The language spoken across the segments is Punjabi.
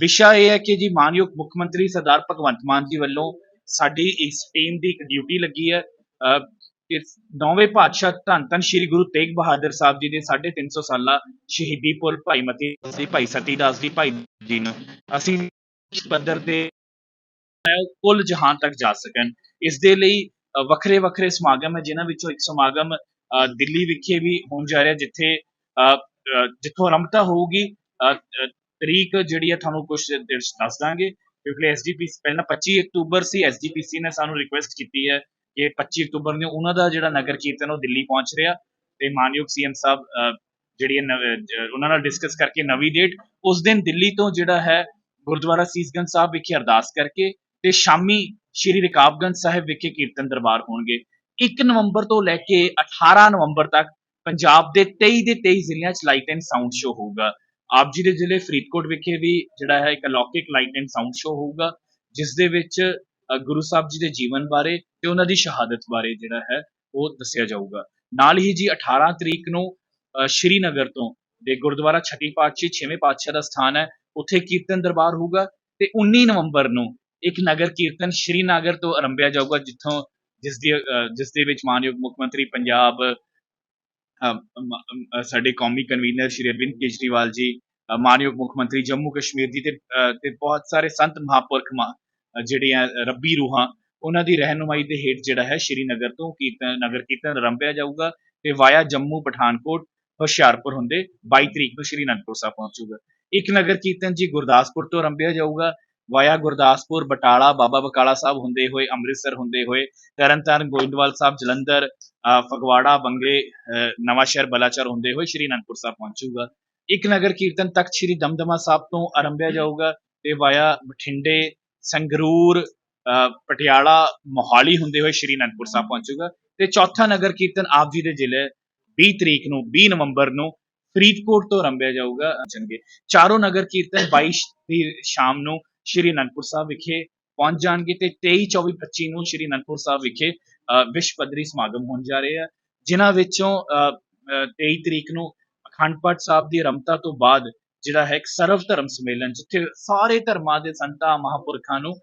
ਵਿਸ਼ਾ ਇਹ ਹੈ ਕਿ ਜੀ ਮਾਨਯੋਗ ਮੁੱਖ ਮੰਤਰੀ ਸਰਦਾਰ ਭਗਵੰਤ ਮਾਨ ਜੀ ਵੱਲੋਂ ਸਾਡੀ ਇਸ ਟੀਮ ਦੀ ਇੱਕ ਡਿਊਟੀ ਲੱਗੀ ਹੈ। ਅਹ, ਇਸ ਨੌਵੇਂ ਪਾਤਸ਼ਾਹ ਧੰਨ ਧੰਨ ਸ੍ਰੀ ਗੁਰੂ ਤੇਗ ਬਹਾਦਰ ਸਾਹਿਬ ਜੀ ਦੇ 350 ਸਾਲਾ ਸ਼ਹੀਦੀ ਪੁਰਬ ਭਾਈ ਮਤੀ ਜੀ ਭਾਈ ਸਤੀ ਦਾਸ ਜੀ ਭਾਈ ਜੀ ਨੂੰ ਅਸੀਂ ਪੱਧਰ ਤੇ ਕੁੱਲ ਜਹਾਨ ਤੱਕ ਜਾ ਸਕਣ। ਇਸ ਦੇ ਲਈ ਵੱਖਰੇ ਵੱਖਰੇ ਸਮਾਗਮ ਹੈ ਜਿਨ੍ਹਾਂ ਵਿੱਚੋਂ ਇੱਕ ਸਮਾਗਮ ਦਿੱਲੀ ਵਿਖੇ ਵੀ ਹੋਣ ਜਾ ਰਿਹਾ ਜਿੱਥੇ ਅ, ਜਿੱਥੋਂ ਆਰੰਭਤਾ ਹੋਊਗੀ ਅ, ਤਰੀਕ ਜਿਹੜੀ ਹੈ ਤੁਹਾਨੂੰ ਕੁਝ ਦੱਸ ਦਾਂਗੇ। ਕਿਉਂਕਿ ਐਸਜੀਪੀਸੀ ਪਹਿਲਾਂ 25 ਅਕਤੂਬਰ ਸੀ ਐਸਜੀਪੀਸੀ ਨੇ ਸਾਨੂੰ ਰਿਕੁਐਸਟ ਕੀਤੀ ਹੈ ਕਿ 25 ਅਕਤੂਬਰ ਨੂੰ ਉਹਨਾਂ ਦਾ ਜਿਹੜਾ ਨਗਰ ਕੀਰਤਨ ਉਹ ਦਿੱਲੀ ਪਹੁੰਚ ਰਿਹਾ। ਤੇ ਮਾਨਯੋਗ ਸੀਐਮ ਸਾਹਿਬ ਜਿਹੜੀ ਹੈ ਨਵ- ਉਹਨਾਂ ਨਾਲ ਡਿਸਕਸ ਕਰਕੇ ਨਵੀਂ ਡੇਟ ਉਸ ਦਿਨ ਦਿੱਲੀ ਤੋਂ ਜਿਹੜਾ ਹੈ ਗੁਰਦੁਆਰਾ ਸੀਸਗੰਜ ਸਾਹਿਬ ਵਿਖੇ ਅਰਦਾਸ ਕਰਕੇ ਤੇ ਸ਼ਾਮੀ ਸ਼੍ਰੀ ਰਕਾਬਗੰਜ ਸਾਹਿਬ ਵਿਖੇ ਕੀਰਤਨ ਦਰਬਾਰ ਹੋਣਗੇ। 1 ਨਵੰਬਰ ਤੋਂ ਲੈ ਕੇ 18 ਨਵੰਬਰ ਤੱਕ ਪੰਜਾਬ ਦੇ 23 ਦੇ 23 ਜ਼ਿਲ੍ਹਿਆਂ 'ਚ ਲਾਈਟ ਐਂਡ ਸਾਊਂਡ ਸ਼ੋ ਹੋਊਗਾ। ਆਪ ਜੀ ਦੇ ਜ਼ਿਲ੍ਹੇ ਫਰੀਦਕੋਟ ਵਿਖੇ ਵੀ ਜਿਹੜਾ ਹੈ ਇੱਕ ਅਲੌਕਿਕ ਲਾਈਟ ਐਂਡ ਸਾਊਂਡ ਸ਼ੋ ਹੋਊਗਾ ਜਿਸ ਦੇ ਵਿੱਚ ਗੁਰੂ ਸਾਹਿਬ ਜੀ ਦੇ ਜੀਵਨ ਬਾਰੇ ਤੇ ਉਹਨਾਂ ਦੀ ਸ਼ਹਾਦਤ ਬਾਰੇ ਜਿਹੜਾ ਹੈ ਉਹ ਦੱਸਿਆ ਜਾਊਗਾ। ਨਾਲ ਹੀ ਜੀ 18 ਤਰੀਕ ਨੂੰ ਅ, ਸ਼੍ਰੀਨਗਰ ਤੋਂ ਦੇ ਗੁਰਦੁਆਰਾ ਛठी ਪਾਤਸ਼ਾਹ ਛੇਵੇਂ ਪਾਤਸ਼ਾਹ ਦਾ ਸਥਾਨ ਹੈ ਉੱਥੇ ਕੀਰਤਨ ਦਰਬਾਰ ਹੋਊਗਾ ਤੇ 19 ਨਵੰਬਰ ਨੂੰ ਇੱਕ ਨਗਰ ਕੀਰਤਨ ਸ਼੍ਰੀਨਗਰ ਤੋਂ ਆਰੰਭਿਆ ਜਾਊਗਾ ਜਿੱਥੋਂ ਜਿਸ ਦੀ ਅ, ਜਿਸ ਦੇ ਵਿੱਚ ਮਾਨਯੋਗ ਮੁੱਖ ਮੰਤਰੀ ਪੰਜਾਬ ਸਾਡੇ ਕੌਮੀ ਕਨਵੀਨਰ ਸ਼੍ਰੀ ਅਰਵਿੰਦ ਕੇਜਰੀਵਾਲ ਜੀ ਮਾਨਯੋਗ ਮੁੱਖ ਮੰਤਰੀ ਜੰਮੂ ਕਸ਼ਮੀਰ ਜੀ ਤੇ ਤੇ ਬਹੁਤ ਸਾਰੇ ਸੰਤ ਮਹਾਪੁਰਖ ਜਿਹੜੇ ਆ ਰੱਬੀ ਰੂਹਾਂ, ਉਹਨਾਂ ਦੀ ਰਹਿਨੁਮਾਈ ਦੇ ਹੇਠ ਜਿਹੜਾ ਹੈ ਸ਼੍ਰੀਨਗਰ ਤੋਂ ਕੀਰਤਨ, ਨਗਰ ਕੀਰਤਨ ਆਰੰਭਿਆ ਜਾਊਗਾ ਤੇ ਵਾਇਆ ਜੰਮੂ ਪਠਾਨਕੋਟ, ਹੁਸ਼ਿਆਰਪੁਰ ਹੁੰਦੇ 22 ਤਰੀਕ ਨੂੰ ਸ਼੍ਰੀ ਅਨੰਦਪੁਰ ਸਾਹਿਬ ਪਹੁੰਚੂਗਾ। ਇੱਕ ਨਗਰ ਕੀਰਤਨ ਜੀ ਗੁਰਦਾਸਪੁਰ ਤੋਂ ਆਰੰਭਿਆ ਜਾਊਗਾ ਵਾਇਆ ਗੁਰਦਾਸਪੁਰ ਬਟਾਲਾ ਬਾਬਾ ਬਕਾਲਾ ਸਾਹਿਬ ਹੁੰਦੇ ਹੋਏ ਅੰਮ੍ਰਿਤਸਰ ਹੁੰਦੇ ਹੋਏ ਤਰਨਤਾਰਨ ਗੋਇੰਦਵਾਲ ਸਾਹਿਬ ਜਲੰਧਰ ਫਗਵਾੜਾ ਬੰਗੇ ਅ, ਨਵਾਂਸ਼ਹਿਰ ਬਲਾਚੌਰ ਹੁੰਦੇ ਹੋਏ ਸ਼੍ਰੀ ਅਨੰਦਪੁਰ ਸਾਹਿਬ ਪਹੁੰਚੂਗਾ। ਇੱਕ ਨਗਰ ਕੀਰਤਨ ਤੱਕ ਸ਼੍ਰੀ ਦਮਦਮਾ ਸਾਹਿਬ ਤੋਂ ਆਰੰਭਿਆ ਜਾਊਗਾ ਤੇ ਵਾਇਆ ਬਠਿੰਡੇ ਸੰਗਰੂਰ ਅ, ਪਟਿਆਲਾ ਮੋਹਾਲੀ ਹੁੰਦੇ ਹੋਏ ਸ਼੍ਰੀ ਅਨੰਦਪੁਰ ਸਾਹਿਬ ਪਹੁੰਚੂਗਾ। ਤੇ ਚੌਥਾ ਨਗਰ ਕੀਰਤਨ ਆਪ ਜੀ ਦੇ ਜ਼ਿਲ੍ਹੇ 20 ਤਰੀਕ ਨੂੰ 20 ਨਵੰਬਰ ਨੂੰ ਫਰੀਦਕੋਟ ਤੋਂ ਆਰੰਭਿਆ ਜਾਊਗਾ। ਚੰਗੇ। ਚਾਰੋਂ ਨਗਰ ਕੀਰਤਨ 22 ਦੀ ਸ਼ਾਮ ਨੂੰ ਸ਼੍ਰੀ ਅਨੰਦਪੁਰ ਸਾਹਿਬ ਵਿਖੇ ਪਹੁੰਚ ਜਾਣਗੇ ਤੇ 23 24 25 ਨੂੰ ਸ਼੍ਰੀ ਅਨੰਦਪੁਰ ਸਾਹਿਬ ਵਿਖੇ ਅ, ਵਿਸ਼ਵ ਪੱਧਰੀ ਸਮਾਗਮ ਹੋਣ ਜਾ ਰਹੇ ਆ ਜਿਨ੍ਹਾਂ ਵਿੱਚੋਂ ਅ, ਅ, 23 ਤਰੀਕ ਨੂੰ ਅਖੰਡ ਪਾਠ ਸਾਹਿਬ ਦੀ ਆਰੰਭਤਾ ਤੋਂ ਬਾਅਦ ਜਿਹੜਾ ਹੈ ਇੱਕ ਸਰਵ ਧਰਮ ਸੰਮੇਲਨ ਜਿੱਥੇ ਸਾਰੇ ਧਰਮਾਂ ਦੇ ਸੰਤਾਂ ਮਹਾਪੁਰਖਾਂ ਨੂੰ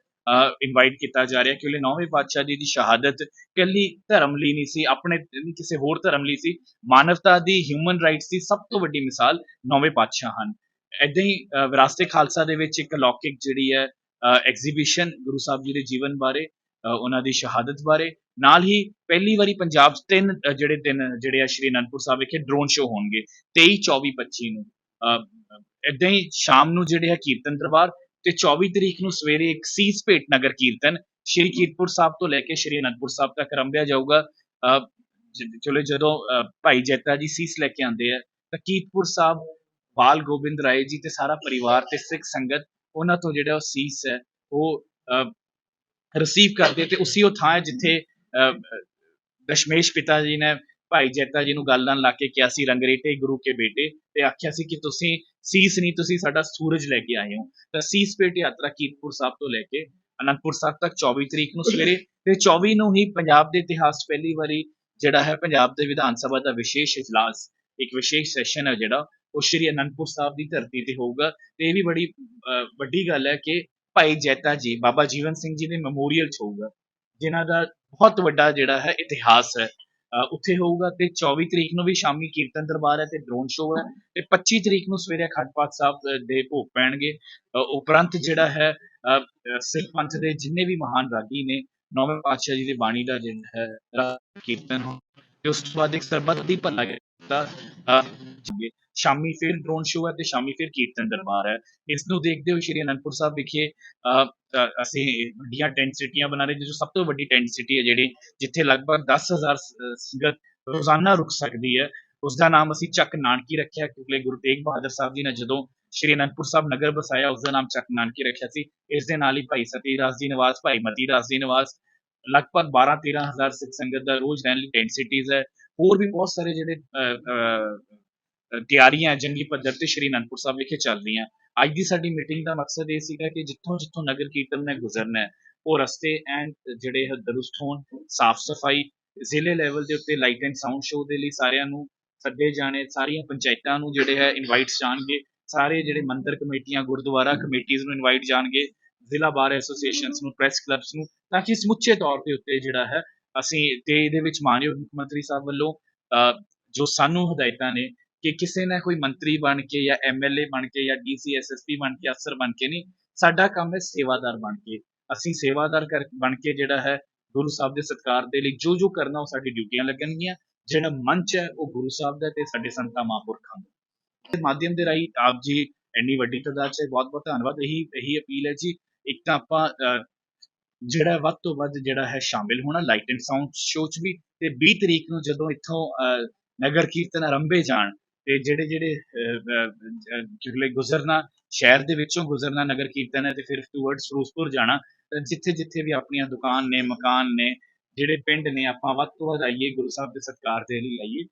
ਇਨਵਾਈਟ ਕੀਤਾ ਜਾ ਰਿਹਾ ਕਿਉਂਕਿ ਨੌਵੇਂ ਪਾਤਸ਼ਾਹ ਜੀ ਦੀ ਸ਼ਹਾਦਤ ਇਕੱਲੀ ਧਰਮ ਲਈ ਨਹੀਂ ਸੀ ਆਪਣੇ ਕਿਸੇ ਹੋਰ ਧਰਮ ਲਈ ਸੀ। ਮਾਨਵਤਾ ਦੀ ਹਿਊਮਨ ਰਾਈਟਸ ਦੀ ਸਭ ਤੋਂ ਵੱਡੀ ਮਿਸਾਲ ਨੌਵੇਂ ਪਾਤਸ਼ਾਹ ਹਨ। ਏਦਾਂ ਹੀ ਅ, ਵਿਰਾਸਤੇ ਖਾਲਸਾ ਦੇ ਵਿੱਚ ਇੱਕ ਲੌਕਿਕ ਜਿਹੜੀ ਹੈ ਐਗਜ਼ੀਬਿਸ਼ਨ ਗੁਰੂ ਸਾਹਿਬ ਜੀ ਦੇ ਜੀਵਨ ਬਾਰੇ ਉਹਨਾਂ ਦੀ ਸ਼ਹਾਦਤ ਬਾਰੇ। ਨਾਲ ਹੀ ਪਹਿਲੀ ਵਾਰੀ ਪੰਜਾਬ 'ਚ ਤਿੰਨ ਜਿਹੜੇ ਦਿਨ ਜਿਹੜੇ ਆ ਸ਼੍ਰੀ ਅਨੰਦਪੁਰ ਸਾਹਿਬ ਵਿਖੇ ਡਰੋਨ ਸ਼ੋ ਹੋਣਗੇ 23 24 25 ਨੂੰ। ਇਦਾਂ ਹੀ ਸ਼ਾਮ ਨੂੰ ਜਿਹੜੇ ਹੈ ਕੀਰਤਨ ਦਰਬਾਰ ਤੇ 24 ਤਰੀਕ ਨੂੰ ਸਵੇਰੇ ਇੱਕ ਸੀਸ ਭੇਟ ਨਗਰ ਕੀਰਤਨ ਸ਼੍ਰੀ ਕੀਰਤਪੁਰ ਸਾਹਿਬ ਤੋਂ ਲੈ ਕੇ ਸ਼੍ਰੀ ਅਨੰਦਪੁਰ ਸਾਹਿਬ ਤੱਕ ਆਰੰਭਿਆ ਜਾਊਗਾ। ਅ, ਚਲੋ ਜਦੋਂ ਅ, ਭਾਈ ਜੈਤਾ ਜੀ ਸੀਸ ਲੈ ਕੇ ਆਉਂਦੇ ਆ ਤਾਂ ਕੀਰਤਪੁਰ ਸਾਹਿਬ ਬਾਲ ਗੋਬਿੰਦ ਰਾਏ ਜੀ ਤੇ ਸਾਰਾ ਪਰਿਵਾਰ ਤੇ ਸਿੱਖ ਸੰਗਤ, ਉਹਨਾਂ ਤੋਂ ਜਿਹੜਾ ਉਹ ਸੀਸ ਹੈ, ਉਹ ਰਿਸੀਵ ਕਰਦੇ ਤੇ ਉਸੇ ਉਹ ਥਾਂ ਜਿੱਥੇ ਦਸ਼ਮੇਸ਼ ਪਿਤਾ ਜੀ ਨੇ ਭਾਈ ਜੈਤਾ ਜੀ ਨੂੰ ਗੱਲ ਨਾਲ ਲਾ ਕੇ ਕਿਹਾ ਸੀ, ਰੰਗਰੇਟੇ ਗੁਰੂ ਕੇ ਬੇਟੇ ਤੇ ਆਖਿਆ ਸੀ ਕਿ ਤੁਸੀਂ ਸੀਸ ਨਹੀਂ, ਤੁਸੀਂ ਸਾਡਾ ਸੂਰਜ ਲੈ ਕੇ ਆਏ ਹੋ। ਤਾਂ ਸੀਸ ਭੇਟ ਯਾਤਰਾ ਕੀਰਤਪੁਰ ਸਾਹਿਬ ਤੋਂ ਲੈ ਕੇ ਅਨੰਦਪੁਰ ਸਾਹਿਬ ਤੱਕ 24 ਤਰੀਕ ਨੂੰ ਸਵੇਰੇ ਤੇ 24 ਨੂੰ ਹੀ ਪੰਜਾਬ ਦੇ ਇਤਿਹਾਸ 'ਚ ਪਹਿਲੀ ਵਾਰੀ ਜਿਹੜਾ ਹੈ ਪੰਜਾਬ ਦੇ ਵਿਧਾਨ ਸਭਾ ਦਾ ਵਿਸ਼ੇਸ਼ ਇਜਲਾਸ, ਇੱਕ ਵਿਸ਼ੇਸ਼ ਸੈਸ਼ਨ ਹੈ ਜਿਹੜਾ ਉਹ ਸ਼੍ਰੀ ਅਨੰਦਪੁਰ ਸਾਹਿਬ ਦੀ ਧਰਤੀ ਤੇ ਹੋਊਗਾ। ਤੇ ਇਹ ਵੀ ਬੜੀ ਵੱਡੀ ਗੱਲ ਹੈ ਕਿ ਭਾਈ ਜੈਤਾ ਜੀ ਬਾਬਾ ਜੀਵਨ ਸਿੰਘ ਜੀ ਦੇ ਮੈਮੋਰੀਅਲ 'ਚ ਹੋਊਗਾ ਜਿਨ੍ਹਾਂ ਦਾ ਬਹੁਤ ਵੱਡਾ ਜਿਹੜਾ ਹੈ ਇਤਿਹਾਸ ਹੈ। ਉੱਥੇ ਹੋਊਗਾ ਤੇ 24 ਤਰੀਕ ਨੂੰ ਵੀ ਸ਼ਾਮੀ ਕੀਰਤਨ ਦਰਬਾਰ ਹੈ ਤੇ ਡਰੋਨ ਸ਼ੋਅ ਹੈ ਤੇ 25 ਤਰੀਕ ਨੂੰ ਸਵੇਰੇ ਅਖੰਡ ਪਾਠ ਸਾਹਿਬ ਦੇ ਭੋਗ ਪੈਣਗੇ। ਉਪਰੰਤ ਜਿਹੜਾ ਹੈ ਅ, ਸਿੱਖ ਪੰਥ ਦੇ ਜਿੰਨੇ ਵੀ ਮਹਾਨ ਰਾਗੀ ਨੇ ਨੌਵੇਂ ਪਾਤਸ਼ਾਹ ਜੀ ਦੀ ਬਾਣੀ ਦਾ ਜਿਹੜਾ ਹੈ ਕੀਰਤਨ ਹੋ ਤੇ ਉਸ ਤੋਂ ਬਾਅਦ ਇੱਕ ਸਰਬੱਤ ਦੀ ਭਲਾ ਕੀਤਾ ਸ਼ਾਮੀ ਫਿਰ ਡਰੋਨ ਸ਼ੋਅ ਹੈ ਤੇ ਸ਼ਾਮੀ ਫਿਰ ਕੀਰਤਨ ਦਰਬਾਰ ਹੈ। ਇਸ ਨੂੰ ਦੇਖਦੇ ਹੋਏ ਸ਼੍ਰੀ ਅਨੰਦਪੁਰ ਸਾਹਿਬ ਵਿਖੇ ਅਸੀਂ ਵੱਡੀਆਂ ਟੈਂਟ ਸਿਟੀਆਂ ਬਣਾ ਰਹੇ ਜੋ ਸਭ ਤੋਂ ਵੱਡੀ ਟੈਂਟ ਸਿਟੀ ਹੈ ਜਿਹੜੀ ਜਿੱਥੇ ਲਗਭਗ 10000 ਸੰਗਤ ਰੋਜ਼ਾਨਾ ਰੁਕ ਸਕਦੀ ਹੈ। ਉਸ ਦਾ ਨਾਮ ਅਸੀਂ ਚੱਕ ਨਾਨਕੀ ਰੱਖਿਆ ਕਿਉਂਕਿ ਗੁਰੂ ਤੇਗ ਬਹਾਦਰ ਸਾਹਿਬ ਜੀ ਨੇ ਜਦੋਂ ਸ਼੍ਰੀ ਅਨੰਦਪੁਰ ਸਾਹਿਬ ਨਗਰ ਬਸਾਇਆ ਉਸ ਦਾ ਨਾਮ ਚੱਕ ਨਾਨਕੀ ਰੱਖਿਆ ਸੀ। ਇਸ ਦੇ ਨਾਲ ਹੀ ਭਾਈ ਸਤੀ ਰਾਜ ਜੀ ਨਿਵਾਸ ਭਾਈ ਮਤੀ ਰਾਜ ਜੀ ਨਿਵਾਸ ਲਗਭਗ 12 13000 ਸਿੱਖ ਸੰਗਤ ਦਾ ਰੋਜ਼ ਰਹਿਣ ਲਈ ਟੈਂਟ ਸਿਟੀਜ਼ ਹੈ। ਹੋਰ ਵੀ ਬਹੁਤ ਸਾਰੇ ਜਿਹੜੇ ਅ, ਅ, ਤਿਆਰੀਆਂ ਜੰਗੀ ਪੱਧਰ ਤੇ ਸ਼੍ਰੀ ਅਨੰਦਪੁਰ ਸਾਹਿਬ ਵਿਖੇ ਚੱਲ ਰਹੀਆਂ। ਅੱਜ ਦੀ ਸਾਡੀ ਮੀਟਿੰਗ ਦਾ ਮਕਸਦ ਇਹ ਸੀਗਾ ਕਿ ਜਿੱਥੋਂ ਜਿੱਥੋਂ ਨਗਰ ਕੀਰਤਨ ਨੇ ਗੁਜ਼ਰਨਾ ਉਹ ਰਸਤੇ ਐਂਡ ਜਿਹੜੇ ਹੈ ਦਰੁਸਤ ਹੋਣ, ਸਾਫ਼ ਸਫ਼ਾਈ, ਜ਼ਿਲ੍ਹੇ ਲੈਵਲ ਦੇ ਉੱਤੇ ਲਾਈਟ ਐਂਡ ਸਾਊਂਡ ਸ਼ੋਅ ਦੇ ਲਈ ਸਾਰਿਆਂ ਨੂੰ ਸੱਦੇ ਜਾਣੇ, ਸਾਰੀਆਂ ਪੰਚਾਇਤਾਂ ਨੂੰ ਜਿਹੜੇ ਹੈ ਇਨਵਾਈਟਸ ਜਾਣਗੇ, ਸਾਰੇ ਜਿਹੜੇ ਮੰਦਰ ਕਮੇਟੀਆਂ, ਗੁਰਦੁਆਰਾ ਕਮੇਟੀਆਂ ਨੂੰ ਇਨਵਾਈਟ ਜਾਣਗੇ, ਜ਼ਿਲ੍ਹਾ ਬਾਰ ਐਸੋਸੀਏਸ਼ਨਸ ਨੂੰ ਪ੍ਰੈਸ ਕਲੱਬਸ ਨੂੰ, ਤਾਂ ਕਿ ਸਮੁੱਚੇ ਤੌਰ ਦੇ ਉੱਤੇ ਜਿਹੜਾ ਹੈ, ਅਸੀਂ ਤੇ ਇਹਦੇ ਵਿੱਚ ਮਾਨਯੋਗ ਮੁੱਖ ਮੰਤਰੀ ਸਾਹਿਬ ਵੱਲੋਂ ਜੋ ਸਾਨੂੰ ਹਦਾਇਤਾਂ ਨੇ ਕਿ ਕਿਸੇ ਨੇ ਕੋਈ ਮੰਤਰੀ ਬਣ ਕੇ ਜਾਂ ਐਮਐਲਏ ਬਣ ਕੇ ਜਾਂ ਡੀਸੀ ਐਸਐਸਪੀ ਬਣ ਕੇ ਅਫਸਰ ਬਣ ਕੇ ਨਹੀਂ ਸਾਡਾ ਕੰਮ ਹੈ ਸੇਵਾਦਾਰ ਬਣ ਕੇ। ਅਸੀਂ ਸੇਵਾਦਾਰ ਕਰ ਬਣ ਕੇ ਜਿਹੜਾ ਹੈ ਗੁਰੂ ਸਾਹਿਬ ਦੇ ਸਤਕਾਰ ਦੇ ਲਈ ਜੋ ਜੋ ਕਰਨਾ ਉਹ ਸਾਡੀ ਡਿਊਟੀਆਂ ਲੱਗਣਗੀਆਂ। ਜਿਹੜਾ ਮੰਚ ਹੈ ਉਹ ਗੁਰੂ ਸਾਹਿਬ ਦਾ ਤੇ ਸਾਡੇ ਸੰਤਾਂ ਮਹਾਂਪੁਰਖਾਂ ਦਾ। ਇਸ ਮਾਧਿਅਮ ਦੇ ਰਾਹੀਂ ਆਪ ਜੀ ਇੰਨੀ ਵੱਡੀ ਤਾਦਾਦ 'ਚ ਬਹੁਤ ਬਹੁਤ ਧੰਨਵਾਦ। ਇਹੀ ਇਹੀ ਅਪੀਲ ਹੈ ਜੀ ਇੱਕ ਤਾਂ ਆਪਾਂ ਅਹ, ਜਿਹੜਾ ਵੱਧ ਤੋਂ ਵੱਧ ਜਿਹੜਾ ਹੈ ਸ਼ਾਮਿਲ ਹੋਣਾ ਲਾਈਟ ਐਂਡ ਸਾਊਂਡ ਸ਼ੋਅ 'ਚ ਵੀ। ਤੇ 20 ਤਰੀਕ ਨੂੰ ਜਦੋਂ ਇੱਥੋਂ ਅਹ, ਨਗਰ ਕੀਰਤਨ ਆਰੰਭੇ ਜਾਣ ਤੇ ਜਿਹੜੇ ਜਿਹੜੇ ਜਿਹੜੇ ਗੁਜ਼ਰਨਾ, ਸ਼ਹਿਰ ਦੇ ਵਿੱਚੋਂ ਗੁਜ਼ਰਨਾ ਨਗਰ ਕੀਰਤਨ ਹੈ ਤੇ ਫਿਰ ਟੂਵਰਡਸ ਫਿਰੋਜ਼ਪੁਰ ਜਾਣਾ ਜਿੱਥੇ ਜਿੱਥੇ ਵੀ ਆਪਣੀਆਂ ਦੁਕਾਨ ਨੇ, ਮਕਾਨ ਨੇ, ਜਿਹੜੇ ਪਿੰਡ ਨੇ, ਆਪਾਂ ਵੱਧ ਤੋਂ ਵੱਧ ਆਈਏ, ਗੁਰੂ ਸਾਹਿਬ ਦੇ ਸਤਕਾਰ ਦੇ ਲਈ ਆਈਏ